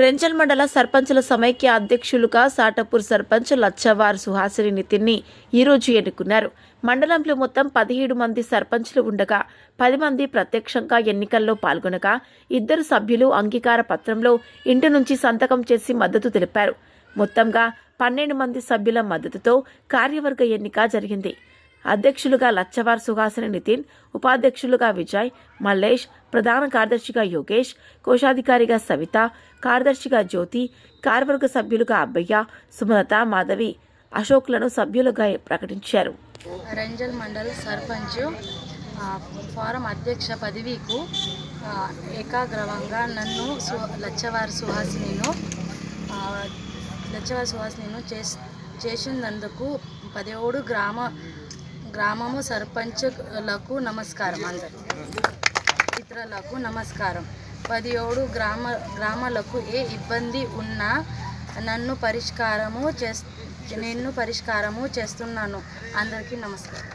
రెంజల్ మండల సర్పంచుల సమైక్య అధ్యక్షులుగా సాటపూర్ సర్పంచ్ లచ్చవార్ సుహాసిని నితిన్ని ఈరోజు ఎన్నుకున్నారు. మండలంలో మొత్తం పదిహేడు మంది సర్పంచ్లు ఉండగా పది మంది ప్రత్యక్షంగా ఎన్నికల్లో పాల్గొనగా ఇద్దరు సభ్యులు అంగీకార పత్రంలో ఇంటి నుంచి సంతకం చేసి మద్దతు తెలిపారు. మొత్తంగా పన్నెండు మంది సభ్యుల మద్దతుతో కార్యవర్గ ఎన్నిక జరిగింది. అధ్యక్షులుగా లచ్చవార్ సుహాసిని నితిన్ ఉపాధ్యక్షులుగా విజయ్ మల్లేష్ ప్రధాన కార్యదర్శిగా యోగేష్ కోశాధికారిగా సవిత కార్యదర్శిగా జ్యోతి కార్యవర్గ సభ్యులుగా అబ్బయ్య సుమలత మాధవి అశోక్లను సభ్యులుగా ప్రకటించారు. రంజల్ మండల్ సర్పంచ్ ఫారం అధ్యక్ష పదవికు ఏకాగ్రవంగా నన్ను సు లచ్చవారి సుహాసినిను లచ్చవారి సుహాసినిను చేస్ చేసినందుకు పదిహేడు గ్రామ గ్రామము సర్పంచ్లకు నమస్కారం అందరు ఇతరులకు నమస్కారం. పది ఏడు గ్రామ గ్రామాలకు ఏ ఇబ్బంది ఉన్నా నన్ను పరిష్కారము చేస్ నేను పరిష్కారము చేస్తున్నాను. అందరికీ నమస్కారం.